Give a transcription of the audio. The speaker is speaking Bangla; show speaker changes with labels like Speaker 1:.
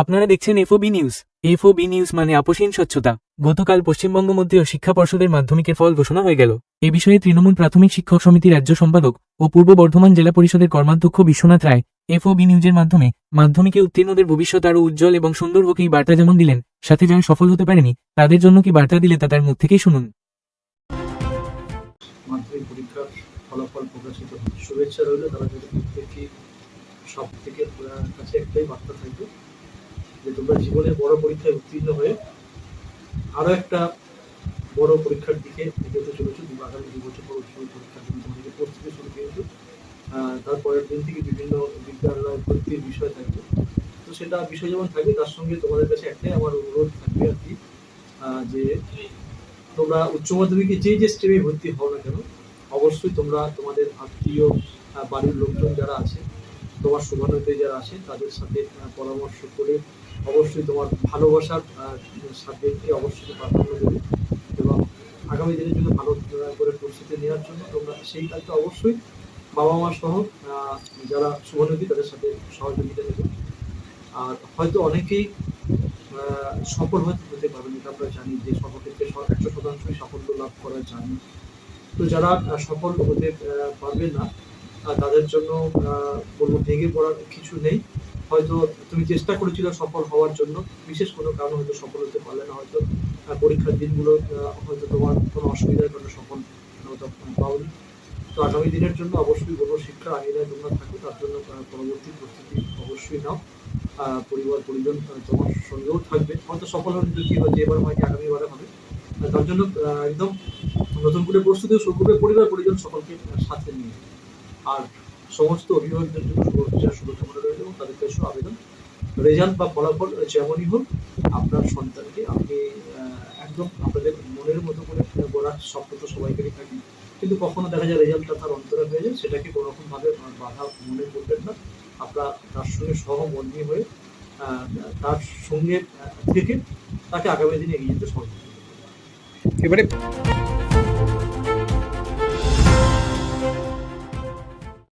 Speaker 1: আপনারা দেখছেন এফওবি নিউজ। এফওবি নিউজ মানে আপোষহীন স্বচ্ছতা। গতকাল পশ্চিমবঙ্গ মধ্যে শিক্ষা পর্ষদের মাধ্যমিকের ফল ঘোষণা হয়ে গেল। এ বিষয়ে তৃণমূল প্রাথমিক শিক্ষক সমিতি রাজ্য সম্পাদক ও পূর্ব বর্ধমান জেলা পরিষদের কর্মাধ্যক্ষ বিশ্বনাথ রায় এফওবি নিউজের মাধ্যমে মাধ্যমিকে উত্তীর্ণদের ভবিষ্যৎ আরও উজ্জ্বল এবং সুন্দর হোক এই বার্তা যেমন দিলেন, সাথে যারা সফল হতে পারেনি, তাদের জন্য কি বার্তা দিলে তা তার মুখ থেকেই শুনুন।
Speaker 2: মাধ্যমিক পরীক্ষার ফলাফল প্রকাশিত শুভেচ্ছা রইল, তারা যদি প্রত্যেকে সব থেকে কাছে একটাই বার্তা থাকবে তোমরা জীবনে বড় পরীক্ষায় উত্তীর্ণ হয়ে আরও একটা বড় পরীক্ষার দিকে এগোতে চলেছো দু আগামী দু বছর পর উচ্চ তোমাদেরকে প্রস্তুতি শুরু করেছ। তারপরের দিন থেকে বিভিন্ন বিদ্যালয় ভর্তির বিষয় থাকবে। তো সেটা বিষয় যেমন থাকবে, তার সঙ্গে তোমাদের কাছে একটাই আমার অনুরোধ থাকবে আর কি যে তোমরা উচ্চ মাধ্যমিকে যে যে স্ট্রিমে ভর্তি হও না কেন, অবশ্যই তোমরা তোমাদের আত্মীয় বাড়ির লোকজন যারা আছে তোমার শুভানুতে যারা আছে তাদের সাথে পরামর্শ করে অবশ্যই তোমার ভালোবাসার সাবজেক্টকে অবশ্যই প্রাধান্য দেবে এবং আগামী দিনের জন্য ভালো করে প্রস্তুতি নেওয়ার জন্য তোমরা সেই কাজটা অবশ্যই বাবা মা সহ যারা শুভানুতি তাদের সাথে সহযোগিতা নেবে। আর হয়তো অনেকেই সফল হতে হতে পারবেন এটা আমরা জানি যে সর্বক্ষেত্রে একশো শতাংশই সাফল্য লাভ করা জানি। তো যারা সফল হতে পারবে না তাদের জন্য বলব ভেঙে পড়ার কিছু নেই। হয়তো তুমি চেষ্টা করেছিল সফল হওয়ার জন্য, বিশেষ কোনো কারণে হয়তো সফল হতে পারলে না, হয়তো পরীক্ষার দিনগুলো হয়তো তোমার কোনো অসুবিধার কারণে সফল পাওনি। তো আগামী দিনের জন্য অবশ্যই বলব শিক্ষা আইনায় তোমরা থাকো তার জন্য পরবর্তী প্রস্তুতি অবশ্যই নাও। পরিবার, পরিজন তোমার সঙ্গেও থাকবে। হয়তো সফল হলে যদি হচ্ছে, এবার হয়নি আগামী বারে হবে। তার জন্য একদম নতুন করে প্রস্তুতি শুরু করবে, পরিবার, পরিজন সকলকে সাথে নিয়ে। আর সমস্ত অভিভাবকদের জন্য শুভেচ্ছা শুভকামনা রইল এবং তাদের কাছেও আবেদন। রেজাল্ট বা ফলাফল যেমনই হোক, আপনার সন্তানকে আপনি একদম আপনাদের মনের মতো করে গড়ার স্বপ্ন তো সবাইকারই থাকে। কিন্তু কখনো দেখা যায় রেজাল্টটা তার অন্তরে হয়ে যায়, সেটাকে কোনো রকম ভাবে বাধা মনে করবেন না। আপনারা তার সঙ্গে সহমর্মী হয়ে তার সঙ্গে থেকে তাকে আগামী দিনে এগিয়ে যেতে সহযোগিতা
Speaker 3: এবারে